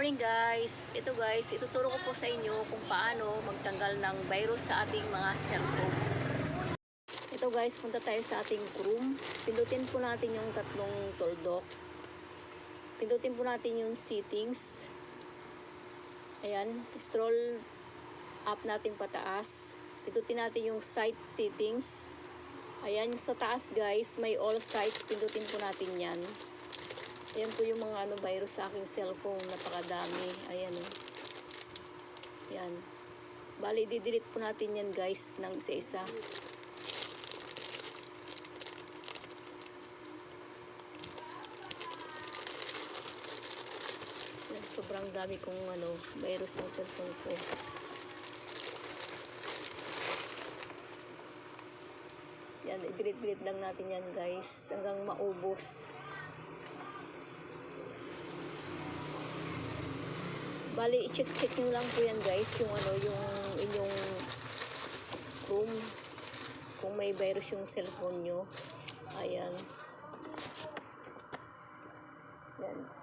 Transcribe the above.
morning guys. Ito guys, ituturo ko po sa inyo kung paano magtanggal ng virus sa ating mga cellphone. Ito guys, punta tayo sa ating Chrome. Pindutin po natin yung tatlong tuldok. Pindutin po natin yung settings. Ayan, scroll up natin pataas. Pindutin natin yung site settings. Ayan, sa taas guys, may all sites. Pindutin po natin yan. Ayan po yung mga ano, virus sa aking cellphone. Napakadami. Ayan. oh. Yan. Bali, di-delete po natin yan guys ng isa-isa. Sobrang dami kong ano, virus ng cellphone ko. Yan, i-delete-delete lang natin yan guys hanggang maubos. Bali, i-check-check nyo lang po yan guys, yung ano, yung inyong Chrome. Kung may virus yung cellphone nyo. Ayan. Yan.